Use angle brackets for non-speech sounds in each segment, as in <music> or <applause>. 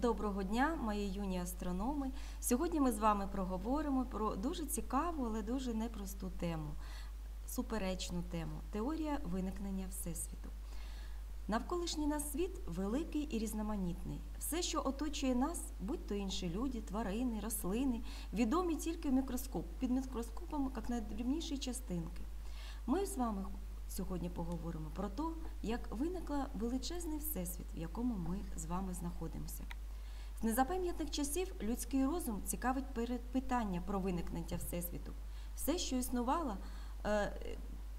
Доброго дня, мої юні астрономи. Сьогодні ми з вами проговоримо про дуже цікаву, але дуже непросту тему, суперечну тему теорія виникнення Всесвіту. Навколишній нас світ великий і різноманітний. Все, що оточує нас, будь то інші люди, тварини, рослини, відомі тільки в мікроскоп, під мікроскопом, як найдрібніші частинки. Ми з вами сьогодні поговоримо про те, як виникла величезний всесвіт, в якому ми з вами знаходимося. З незапам'ятних часів людський розум цікавить питання про виникнення Всесвіту. Все, що існувало е,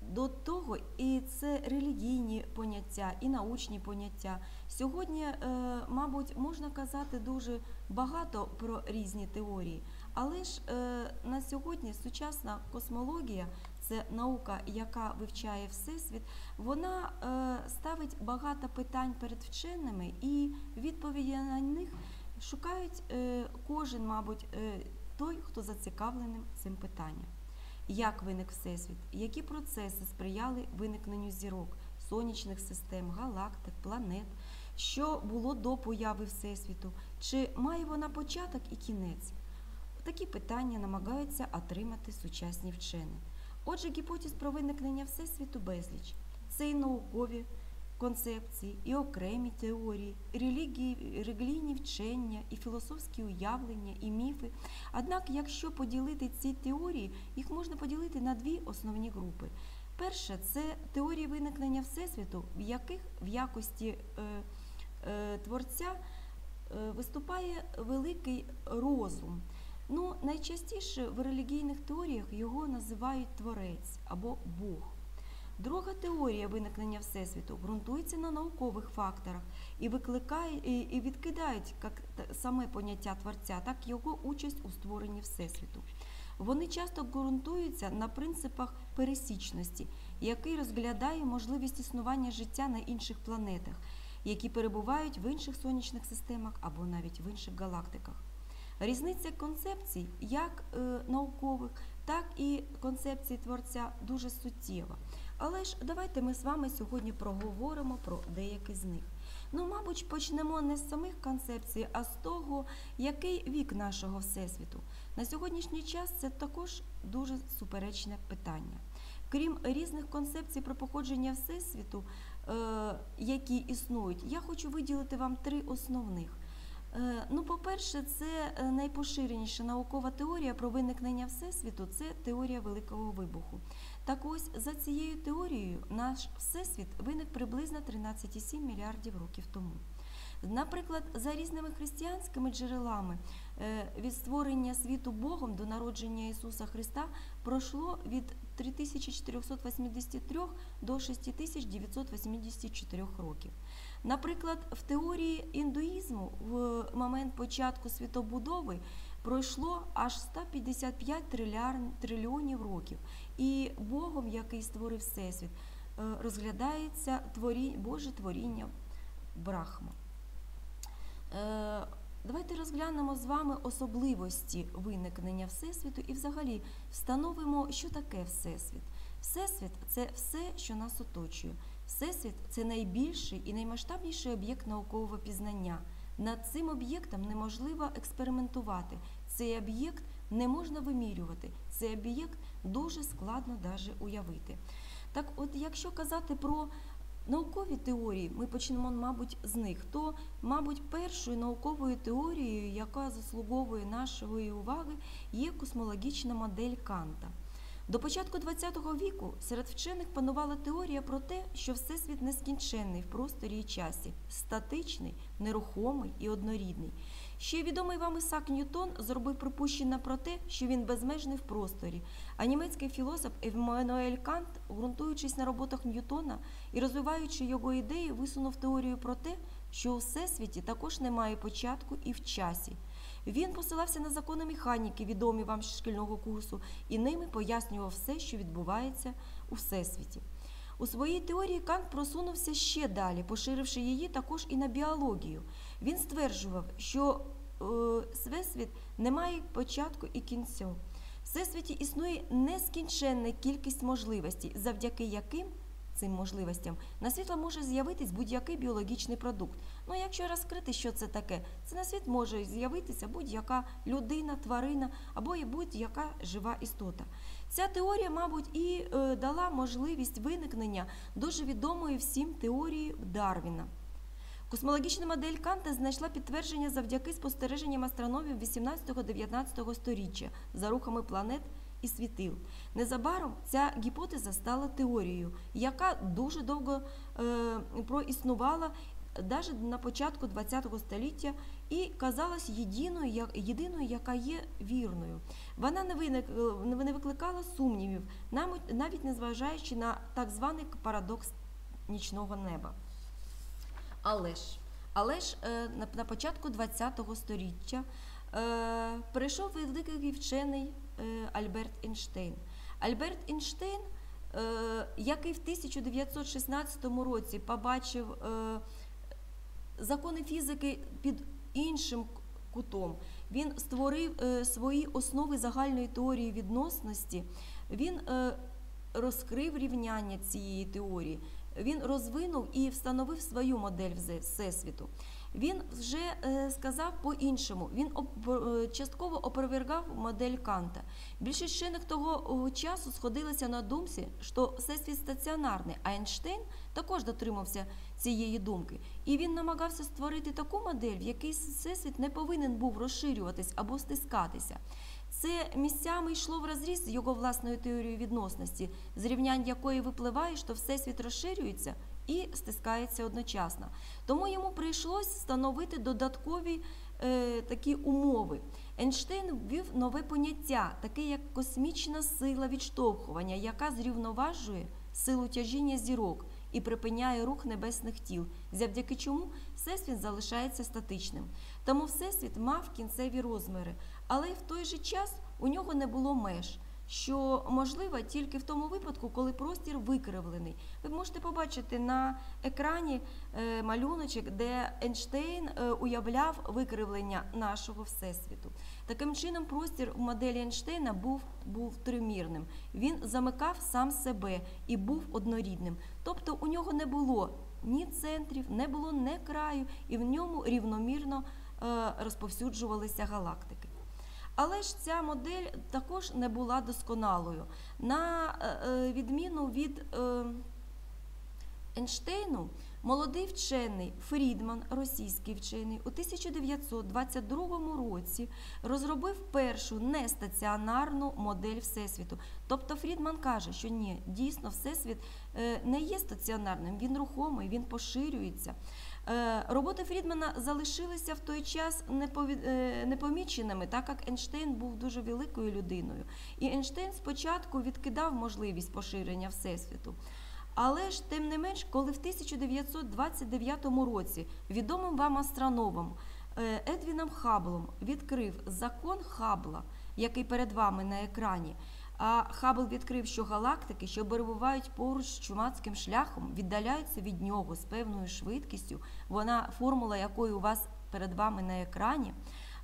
до того, і це релігійні поняття, і научні поняття. Сьогодні, е, мабуть, можна казати дуже багато про різні теорії, але ж е, на сьогодні сучасна космологія це наука, яка вивчає всесвіт, вона е, ставить багато питань перед вченими, і відповіді на них шукають е, кожен, мабуть, е, той, хто зацікавлений цим питанням. Як виник Всесвіт, які процеси сприяли виникненню зірок, сонячних систем, галактик, планет, що було до появи Всесвіту, чи має вона початок і кінець? Такі питання намагаються отримати сучасні вчені. Отже, гіпотез про виникнення Всесвіту безліч. Це і наукові концепції, і окремі теорії, релігії, релігійні вчення, і філософські уявлення, і міфи. Однак, якщо поділити ці теорії, їх можна поділити на дві основні групи. Перше це теорії виникнення Всесвіту, в яких в якості е, е, творця е, виступає великий розум. Ну, найчастіше в релігійних теоріях його називають творець або Бог. Друга теорія виникнення Всесвіту ґрунтується на наукових факторах і викликає і, відкидають як саме поняття творця, так і його участь у створенні Всесвіту. Вони часто ґрунтуються на принципах пересічності, який розглядає можливість існування життя на інших планетах, які перебувають в інших сонячних системах або навіть в інших галактиках. Різниця концепцій, як е, наукових, так і концепції творця дуже суттєва. Але ж давайте ми з вами сьогодні проговоримо про деякі з них. Ну, мабуть, почнемо не з самих концепцій, а з того, який вік нашого Всесвіту. На сьогоднішній час це також дуже суперечне питання. Крім різних концепцій про походження Всесвіту, е, які існують, я хочу виділити вам три основних. Е, ну, по-перше, це найпоширеніша наукова теорія про виникнення Всесвіту це теорія Великого Вибуху. Так ось за цією теорією наш Всесвіт виник приблизно 13,7 мільярдів років тому. Наприклад, за різними християнськими джерелами від створення світу Богом до народження Ісуса Христа пройшло від 3483 до 6984 років. Наприклад, в теорії індуїзму в момент початку світобудови пройшло аж 155 трильйонів років, і Богом, який створив Всесвіт, розглядається творі... Боже творіння Брахма. Давайте розглянемо з вами особливості виникнення Всесвіту і взагалі встановимо, що таке Всесвіт. Всесвіт це все, що нас оточує. Всесвіт це найбільший і наймасштабніший об'єкт наукового пізнання. Над цим об'єктом неможливо експериментувати. Цей об'єкт не можна вимірювати. Цей об'єкт дуже складно даже уявити. Так, от, якщо казати про наукові теорії, ми почнемо, мабуть, з них, то, мабуть, першою науковою теорією, яка заслуговує нашої уваги, є космологічна модель Канта. До початку ХХ віку серед вчених панувала теорія про те, що Всесвіт нескінченний в просторі і часі, статичний, нерухомий і однорідний. Ще відомий вам Ісак Ньютон зробив припущення про те, що він безмежний в просторі. А німецький філософ Еммануель Кант, ґрунтуючись на роботах Ньютона і розвиваючи його ідеї, висунув теорію про те, що у всесвіті також немає початку і в часі. Він посилався на закони механіки, відомі вам з шкільного курсу, і ними пояснював все, що відбувається у всесвіті. У своїй теорії Кант просунувся ще далі, поширивши її також і на біологію. Він стверджував, що е, всесвіт не має початку і кінця. В всесвіті існує нескінченна кількість можливостей, завдяки яким цим можливостям, на світло може з'явитись будь-який біологічний продукт. Ну, якщо розкрити, що це таке, це на світ може з'явитися будь-яка людина, тварина або і будь-яка жива істота. Ця теорія, мабуть, і е, дала можливість виникнення дуже відомої всім теорії Дарвіна. Космологічна модель Канта знайшла підтвердження завдяки спостереженням астрономів 18-19 століття за рухами планет і світил. Незабаром ця гіпотеза стала теорією, яка дуже довго е, проіснувала навіть на початку ХХ століття і казалась єдиною, єдиною, яка є вірною. Вона не, виник, е, не викликала сумнівів, навіть незважаючи на так званий парадокс нічного неба. Але ж, але ж е, на, початку ХХ століття е, прийшов великий вчений е, Альберт Ейнштейн. Альберт Ейнштейн, який в 1916 році побачив закони фізики під іншим кутом, він створив свої основи загальної теорії відносності, він розкрив рівняння цієї теорії, він розвинув і встановив свою модель всесвіту. Він вже е, сказав по-іншому. Він е, частково опровергав модель Канта. Більшість вчених того часу сходилися на думці, що всесвіт стаціонарний, а Ейнштейн також дотримався цієї думки. І він намагався створити таку модель, в якій всесвіт не повинен був розширюватись або стискатися. Це місцями йшло в розріз з його власною теорією відносності, з рівнянь якої випливає, що всесвіт розширюється і стискається одночасно. Тому йому прийшлось встановити додаткові е, такі умови. Ейнштейн ввів нове поняття, таке як космічна сила відштовхування, яка зрівноважує силу тяжіння зірок і припиняє рух небесних тіл, завдяки чому всесвіт залишається статичним. Тому всесвіт мав кінцеві розміри, але й в той же час у нього не було меж. Що можливо тільки в тому випадку, коли простір викривлений. Ви можете побачити на екрані е, малюночок, де Ейнштейн е, уявляв викривлення нашого всесвіту. Таким чином, простір в моделі Ейнштейна був, був тримірним. Він замикав сам себе і був однорідним. Тобто у нього не було ні центрів, не було ні краю, і в ньому рівномірно е, розповсюджувалися галактики. Але ж ця модель також не була досконалою. На е, е, відміну від е, Ейнштейну, молодий вчений Фрідман, російський вчений, у 1922 році розробив першу нестаціонарну модель Всесвіту. Тобто Фрідман каже, що ні, дійсно Всесвіт не є стаціонарним, він рухомий, він поширюється. Е, Роботи Фрідмана залишилися в той час е, непоміченими, так як Ейнштейн був дуже великою людиною. І Ейнштейн спочатку відкидав можливість поширення Всесвіту. Але ж, тим не менш, коли в 1929 році відомим вам астрономом е, Едвіном Хаблом відкрив закон Хабла, який перед вами на екрані, а Хаббл відкрив, що галактики, що перебувають поруч з чумацьким шляхом, віддаляються від нього з певною швидкістю. Вона формула якої у вас перед вами на екрані.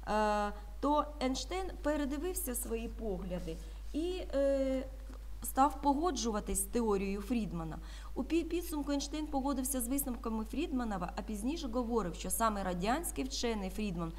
е, То Ейнштейн передивився свої погляди і е, став погоджуватись з теорією Фрідмана. У підсумку Ейнштейн погодився з висновками Фрідманова, а пізніше говорив, що саме радянський вчений Фрідман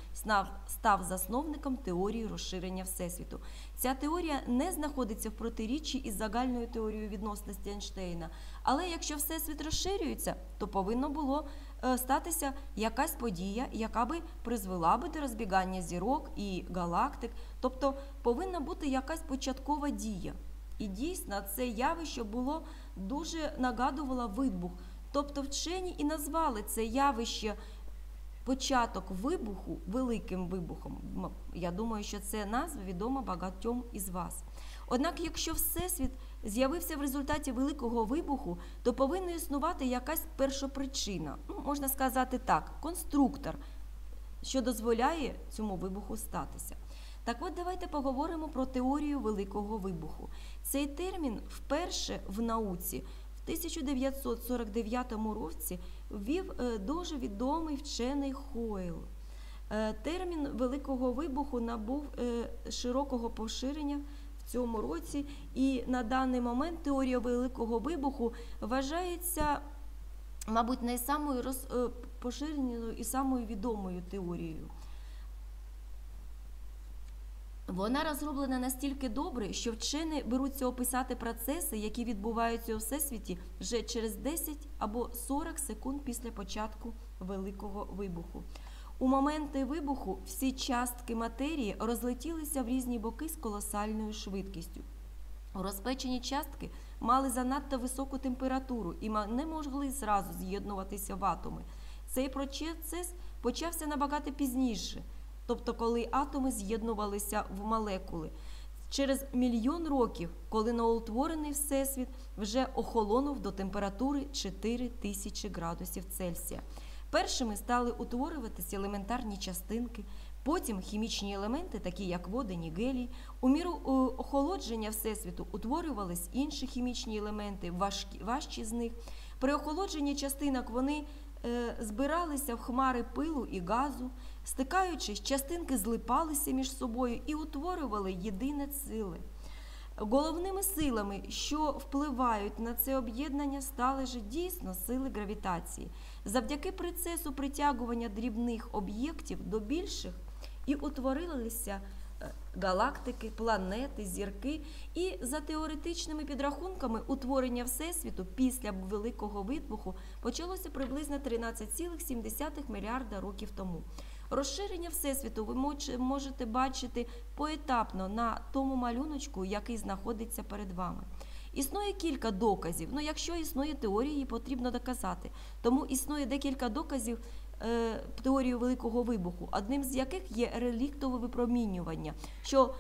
став, засновником теорії розширення Всесвіту. Ця теорія не знаходиться в протиріччі із загальною теорією відносності Ейнштейна. Але якщо Всесвіт розширюється, то повинно було е, статися якась подія, яка би призвела би до розбігання зірок і галактик. Тобто повинна бути якась початкова дія. І дійсно це явище було дуже нагадувало вибух. Тобто вчені і назвали це явище початок вибуху великим вибухом. Я думаю, що це назва відома багатьом із вас. Однак, якщо Всесвіт з'явився в результаті великого вибуху, то повинна існувати якась першопричина, ну, можна сказати так, конструктор, що дозволяє цьому вибуху статися. Так от давайте поговоримо про теорію великого вибуху. Цей термін вперше в науці в 1949 році ввів е, дуже відомий вчений Хойл. Е, Термін великого вибуху набув е, широкого поширення в цьому році. І на даний момент теорія великого вибуху вважається, мабуть, найсамою роз, е, поширеною і самою відомою теорією. Вона розроблена настільки добре, що вчені беруться описати процеси, які відбуваються у всесвіті вже через 10 або 40 секунд після початку великого вибуху. У моменти вибуху всі частки матерії розлетілися в різні боки з колосальною швидкістю. Розпечені частки мали занадто високу температуру і не могли зразу з'єднуватися в атоми. Цей процес почався набагато пізніше, тобто коли атоми з'єднувалися в молекули. Через мільйон років, коли новоутворений всесвіт вже охолонув до температури 4000 градусів Цельсія. Першими стали утворюватися елементарні частинки, потім хімічні елементи, такі як водень і гелій. У міру е, охолодження Всесвіту утворювались інші хімічні елементи, важкі, важчі з них. При охолодженні частинок вони е, збиралися в хмари пилу і газу, стикаючись, частинки злипалися між собою і утворювали єдине ціле. Головними силами, що впливають на це об'єднання, стали ж дійсно сили гравітації. Завдяки процесу притягування дрібних об'єктів до більших і утворилися е, галактики, планети, зірки. І за теоретичними підрахунками утворення Всесвіту після Великого вибуху почалося приблизно 13,7 мільярда років тому. Розширення Всесвіту ви можете бачити поетапно на тому малюночку, який знаходиться перед вами. Існує кілька доказів. Ну, якщо існує теорія, її потрібно доказати. Тому існує декілька доказів е, теорії Великого вибуху, одним з яких є реліктове випромінювання, що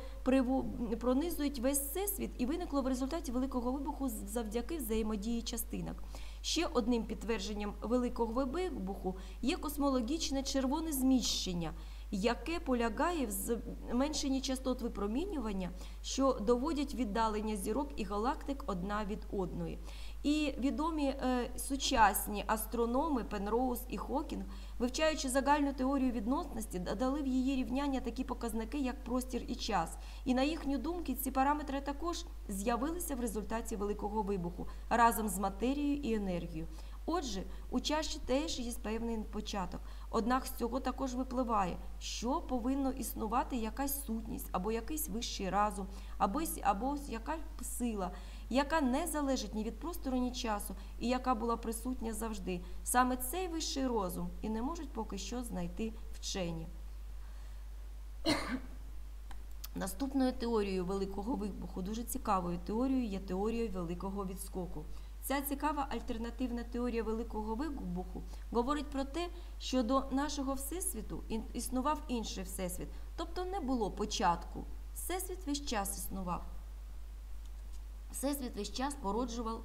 пронизують весь всесвіт і виникло в результаті Великого вибуху завдяки взаємодії частинок. Ще одним підтвердженням Великого вибуху є космологічне червоне зміщення, яке полягає в зменшенні частот випромінювання, що доводять віддалення зірок і галактик одна від одної. І відомі е, сучасні астрономи Пенроуз і Хокінг, вивчаючи загальну теорію відносності, додали в її рівняння такі показники, як простір і час. І на їхню думку, ці параметри також з'явилися в результаті великого вибуху разом з матерією і енергією. Отже, у чаші теж є певний початок. Однак з цього також випливає, що повинно існувати якась сутність, або якийсь вищий разум, або, або якась сила, яка не залежить ні від простору, ні часу, і яка була присутня завжди. Саме цей вищий розум і не можуть поки що знайти вчені. <coughs> Наступною теорією великого вибуху, дуже цікавою теорією, є теорія великого відскоку. Ця цікава альтернативна теорія великого вибуху говорить про те, що до нашого всесвіту існував інший всесвіт, тобто не було початку. Всесвіт весь час існував. Всесвіт весь час породжував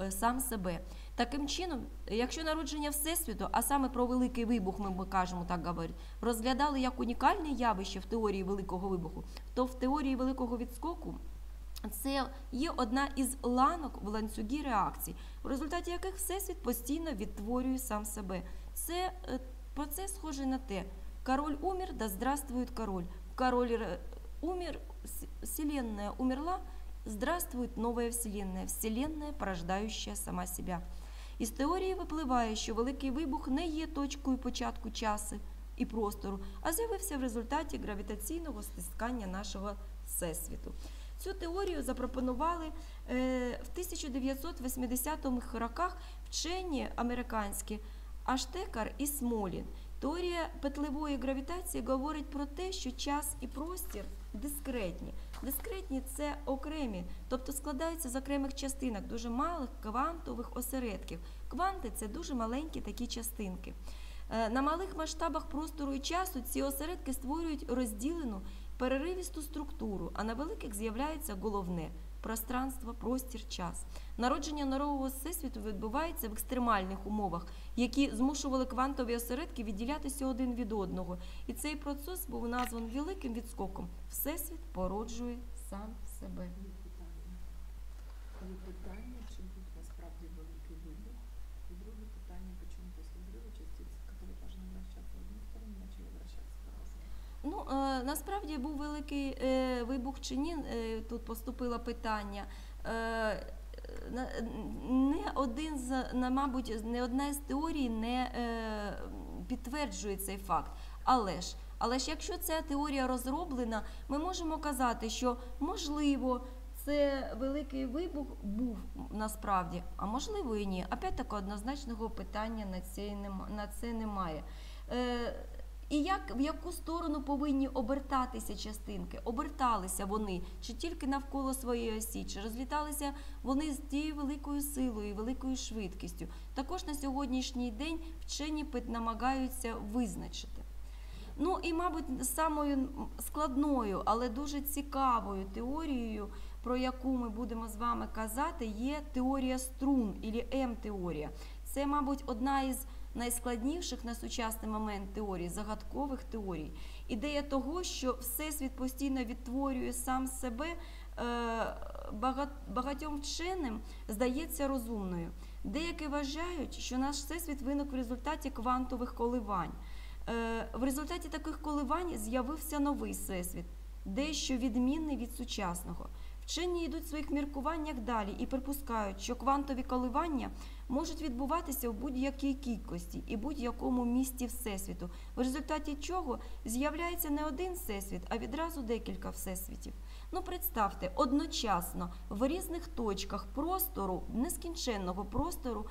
е, сам себе. Таким чином, якщо народження Всесвіту, а саме про великий вибух, ми, кажемо так говорити, розглядали як унікальне явище в теорії великого вибуху, то в теорії великого відскоку це є одна із ланок в ланцюгі реакцій, в результаті яких всесвіт постійно відтворює сам себе. Це е, процес схожий на те: король умер, да здравствует король. Король ре- умер, вселенная умерла, здравствует новая вселенная, вселенная, порождающая сама себя. Із теорії випливає, що великий вибух не є точкою початку часу і простору, а з'явився в результаті гравітаційного стискання нашого всесвіту. Цю теорію запропонували е, в 1980-х роках вчені американські Аштекар і Смолін. Теорія петлевої гравітації говорить про те, що час і простір дискретні. Дискретні це окремі, тобто складаються з окремих частинок, дуже малих квантових осередків. Кванти це дуже маленькі такі частинки. Е, На малих масштабах простору і часу ці осередки створюють розділену переривісту структуру, а на великих з'являється головне пространство, простір, час. Народження нового всесвіту відбувається в екстремальних умовах, які змушували квантові осередки відділятися один від одного. І цей процес був названий великим відскоком. Всесвіт породжує сам себе. Питання. Ну, е, насправді був великий е, вибух чи ні, е, тут поступило питання. Не один з мабуть, не одна з теорій не підтверджує цей факт. Але ж, але ж якщо ця теорія розроблена, ми можемо казати, що можливо. Це великий вибух був насправді, а можливо і ні. Опять таки однозначного питання на це немає. І як в яку сторону повинні обертатися частинки? Оберталися вони чи тільки навколо своєї осі, чи розліталися вони з тією великою силою, і великою швидкістю? Також на сьогоднішній день вчені намагаються визначити. Ну і, мабуть, самою складною, але дуже цікавою теорією, про яку ми будемо з вами казати, є теорія струн або М-теорія. Це, мабуть, одна із найскладніших на сучасний момент теорій, загадкових теорій. Ідея того, що Всесвіт постійно відтворює сам себе, е, багатьом вченим здається розумною. Деякі вважають, що наш всесвіт виник в результаті квантових коливань. Е, В результаті таких коливань з'явився новий всесвіт, дещо відмінний від сучасного. Вчені йдуть в своїх міркуваннях далі і припускають, що квантові коливання можуть відбуватися в будь-якій кількості і будь-якому місті Всесвіту, в результаті чого з'являється не один всесвіт, а відразу декілька всесвітів. Ну, представте, одночасно в різних точках простору, нескінченного простору,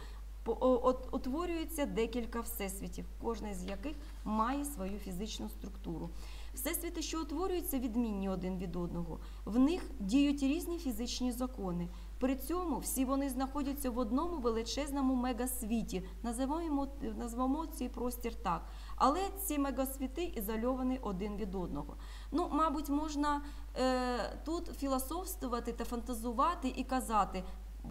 утворюється декілька всесвітів, кожний з яких має свою фізичну структуру. Всесвіти, що утворюються, відмінні один від одного. В них діють різні фізичні закони. При цьому всі вони знаходяться в одному величезному мегасвіті. Називаємо назвемо цей простір так. Але ці мегасвіти ізольовані один від одного. Ну, мабуть, можна е, тут філософствувати та фантазувати і казати.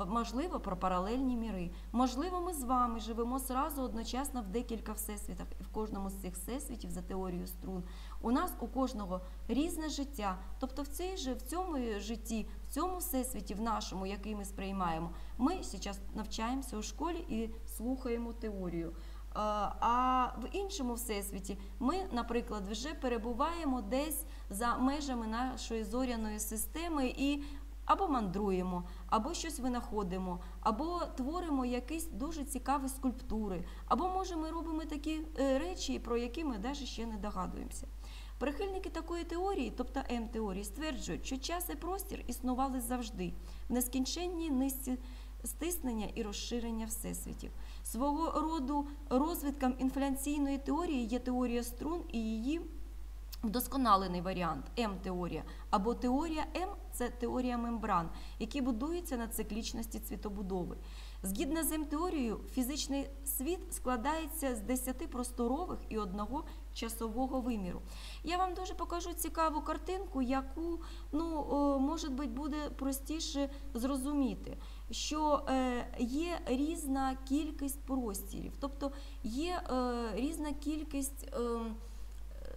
Можливо, про паралельні міри. Можливо, ми з вами живемо зразу одночасно в декілька всесвітах, і в кожному з цих всесвітів за теорією струн. У нас у кожного різне життя. Тобто, в цій в цьому житті, в цьому всесвіті, в нашому, який ми сприймаємо, ми зараз навчаємося у школі і слухаємо теорію. А, А в іншому всесвіті ми, наприклад, вже перебуваємо десь за межами нашої зоряної системи і або мандруємо, або щось винаходимо, або творимо якісь дуже цікаві скульптури, або може ми робимо такі е, речі, про які ми навіть ще не догадуємося. Прихильники такої теорії, тобто М-теорії, стверджують, що час і простір існували завжди в нескінченній низці стиснення і розширення всесвітів. Свого роду розвитком інфляційної теорії є теорія струн і її вдосконалений варіант М-теорія або теорія М це теорія мембран, які будуються на циклічності цвітобудови. Згідно з М-теорією, фізичний світ складається з 10 просторових і одного часового виміру. Я вам дуже покажу цікаву картинку, яку ну, може бути буде простіше зрозуміти, що е, є різна кількість простірів, тобто є е, різна кількість.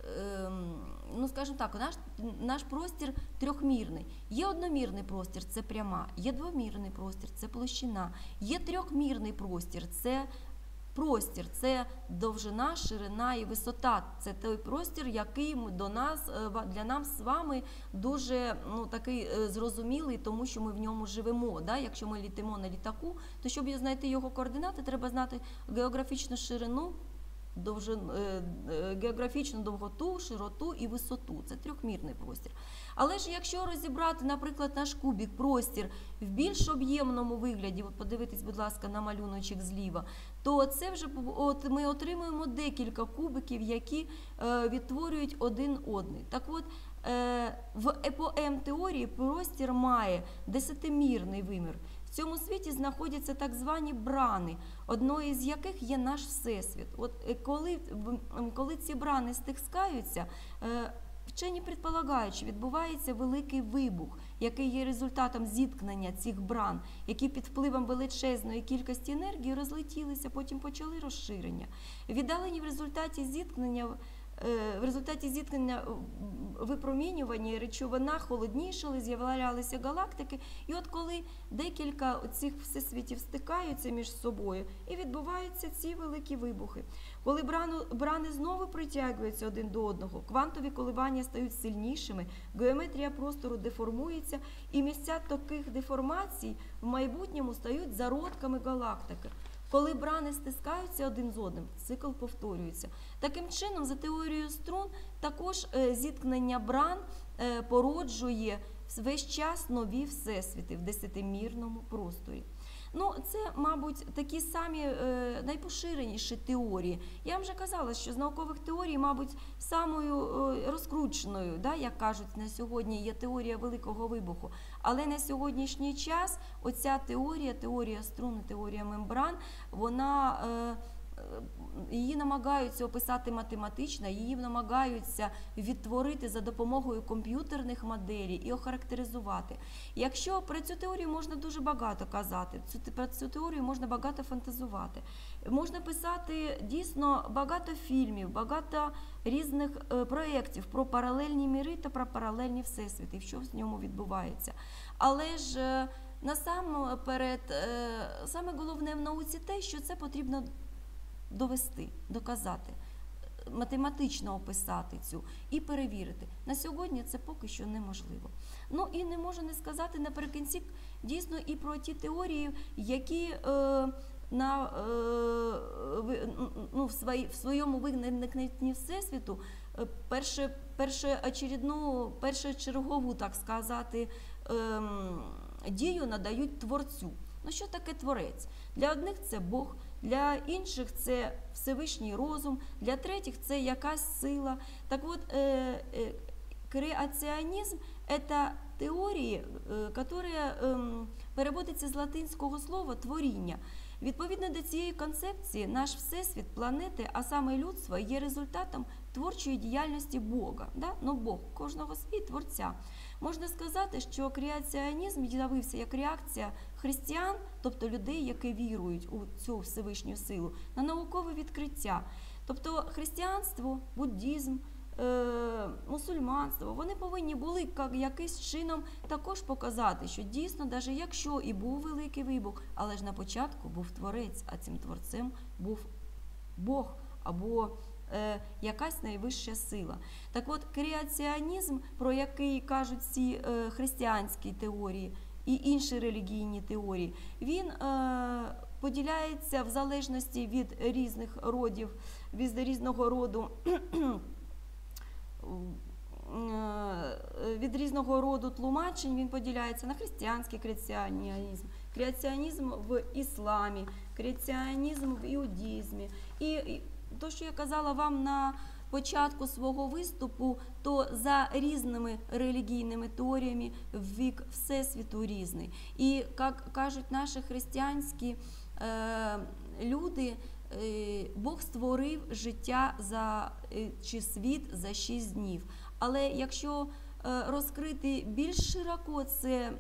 Ем, ну скажімо так, наш, наш простір трьохмірний. Є одномірний простір, це пряма, є двомірний простір, це площина, є трьохмірний простір, це простір, це довжина, ширина і висота. Це той простір, який до нас е, для нас з вами дуже ну, такий е, зрозумілий, тому що ми в ньому живемо. Да? Якщо ми літимо на літаку, то щоб знайти його координати, треба знати географічну ширину довжин, е, е, географічну довготу, широту і висоту. Це трьохмірний простір. Але ж якщо розібрати, наприклад, наш кубік, простір в більш об'ємному вигляді, от подивитись, будь ласка, на малюночок зліва, то це вже от ми отримуємо декілька кубиків, які е, відтворюють один одний. Так от е, в епоем теорії простір має десятимірний вимір. В цьому світі знаходяться так звані брани, одною з яких є наш всесвіт. От е, коли, коли ці брани стискаються, е, вчені предполагають, що відбувається великий вибух, який є результатом зіткнення цих бран, які під впливом величезної кількості енергії розлетілися, потім почали розширення. Віддалені в результаті зіткнення в результаті зіткнення м, випромінювання речовина холоднішали, з'являлися галактики. І от коли декілька цих всесвітів стикаються між собою, і відбуваються ці великі вибухи. Коли брани знову притягуються один до одного, квантові коливання стають сильнішими, геометрія простору деформується, і місця таких деформацій в майбутньому стають зародками галактики. Коли брани стискаються один з одним, цикл повторюється. Таким чином, за теорією струн, також е, зіткнення бран е, породжує весь час нові всесвіти в десятимірному просторі. Ну, це, мабуть, такі самі е, найпоширеніші теорії. Я вже казала, що з наукових теорій, мабуть, самою е, розкрученою, да, як кажуть на сьогодні, є теорія великого вибуху. Але на сьогоднішній час оця теорія, теорія струн, теорія мембран, вона. Її намагаються описати математично, її намагаються відтворити за допомогою комп'ютерних моделей і охарактеризувати. Якщо про цю теорію можна дуже багато казати, про цю теорію можна багато фантазувати. Можна писати дійсно багато фільмів, багато різних е, проєктів про паралельні міри та про паралельні всесвіти, що в ньому відбувається. Але ж е, насамперед, е, саме головне в науці те, що це потрібно довести, доказати, математично описати цю і перевірити. На сьогодні це поки що неможливо. Ну і не можу не сказати наприкінці дійсно і про ті теорії, які е, на, е, ну, в, свої, в своєму виникненні Всесвіту е, перше, першоочередну, першочергову, так сказати, ем, дію надають творцю. Ну що таке творець? Для одних це Бог, для інших це Всевишній розум, для третіх це якась сила. Так от, е, е, креаціонізм це теорії, е, которые ем, переводиться з латинського слова творіння. Відповідно до цієї концепції, наш всесвіт, планети, а саме людство, є результатом творчої діяльності Бога. Да? Ну, Бог кожного свій творця. Можна сказати, що креаціонізм з'явився як реакція християн, тобто людей, які вірують у цю Всевишню силу, на наукове відкриття. Тобто християнство, буддізм, мусульманство, вони повинні були як- якийсь чином також показати, що дійсно, навіть якщо і був великий вибух, але ж на початку був творець, а цим творцем був Бог або е, якась найвища сила. Так от, креаціонізм, про який кажуть ці е, християнські теорії і інші релігійні теорії, він е, поділяється в залежності від різних родів, від різного роду. Е, Від різного роду тлумачень він поділяється на християнський креаціонізм, креаціонізм в ісламі, креаціонізм в іудізмі. І, то, що я казала вам на початку свого виступу, то за різними релігійними теоріями вік Всесвіту різний. І як кажуть наші християнські е, люди, Бог створив життя за е, чи світ за шість днів. Але якщо е, розкрити більш широко це,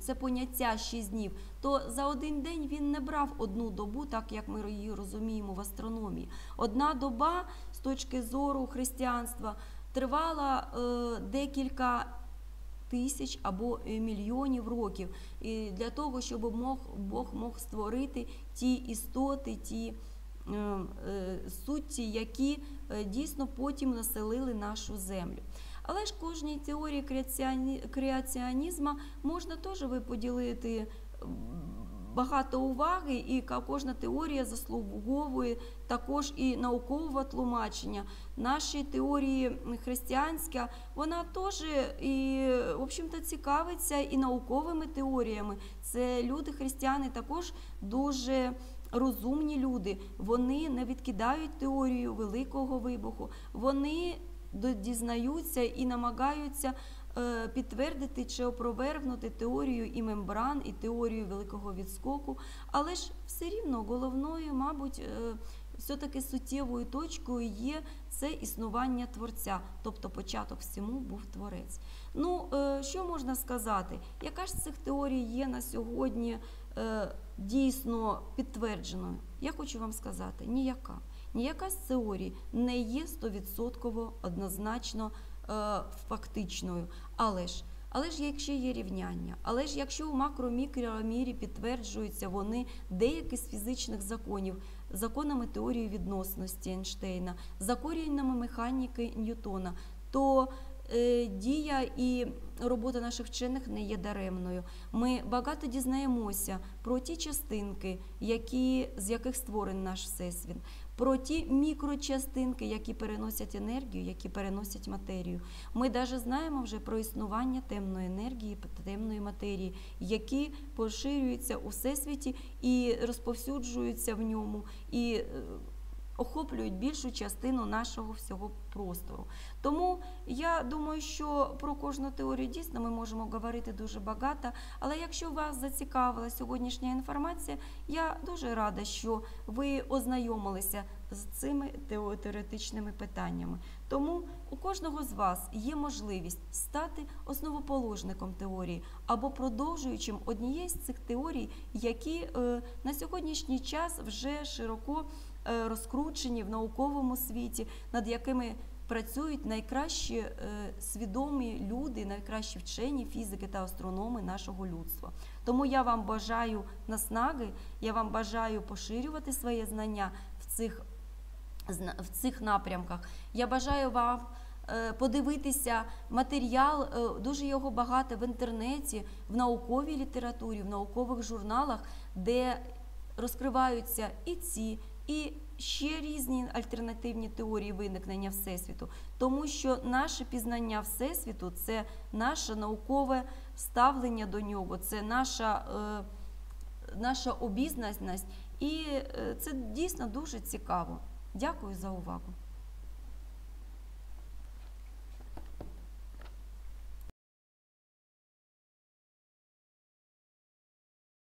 це поняття шість днів, то за один день він не брав одну добу, так як ми її розуміємо в астрономії. Одна доба з точки зору християнства тривала е, декілька тисяч або е, мільйонів років і для того, щоб мог, Бог мог створити ті істоти, ті е, е, сутті, які е, дійсно потім населили нашу землю. Але ж кожній теорії креаціоні- креаціонізму можна теж поділити багато уваги, і кожна теорія заслуговує також і наукового тлумачення. Наші теорії християнські, вона теж і, в общем-то, цікавиться і науковими теоріями. Це люди, християни, також дуже розумні люди. Вони не відкидають теорію великого вибуху. Вони дізнаються і намагаються е, підтвердити чи опровергнути теорію і мембран, і теорію великого відскоку. Але ж все рівно головною, мабуть, е, все-таки суттєвою точкою є це існування творця, тобто початок всьому був творець. Ну, е, що можна сказати? Яка ж з цих теорій є на сьогодні е, дійсно підтвердженою? Я хочу вам сказати, ніяка. ніяка з теорій не є 100% однозначно е, фактичною. Але ж але ж якщо є рівняння, але ж якщо у макро-мікромірі підтверджуються вони деякі з фізичних законів, законами теорії відносності Ейнштейна, законами механіки Ньютона, то е, дія і робота наших вчених не є даремною. Ми багато дізнаємося про ті частинки, які, з яких створений наш всесвіт, про ті мікрочастинки, які переносять енергію, які переносять матерію. Ми навіть знаємо вже про існування темної енергії, темної матерії, які поширюються у всесвіті і розповсюджуються в ньому. І е, охоплюють більшу частину нашого всього простору. Тому я думаю, що про кожну теорію дійсно ми можемо говорити дуже багато. Але якщо вас зацікавила сьогоднішня інформація, я дуже рада, що ви ознайомилися з цими теоретичними питаннями. Тому у кожного з вас є можливість стати основоположником теорії або продовжуючим однієї з цих теорій, які е, на сьогоднішній час вже широко розкручені в науковому світі, над якими працюють найкращі е, свідомі люди, найкращі вчені, фізики та астрономи нашого людства. Тому я вам бажаю наснаги, я вам бажаю поширювати своє знання в цих, в цих напрямках. Я бажаю вам. е, Подивитися матеріал, е, дуже його багато в інтернеті, в науковій літературі, в наукових журналах, де розкриваються і ці, і ще різні альтернативні теорії виникнення Всесвіту, тому що наше пізнання Всесвіту це наше наукове ставлення до нього, це наша, е, наша обізнаність, і е, це дійсно дуже цікаво. Дякую за увагу.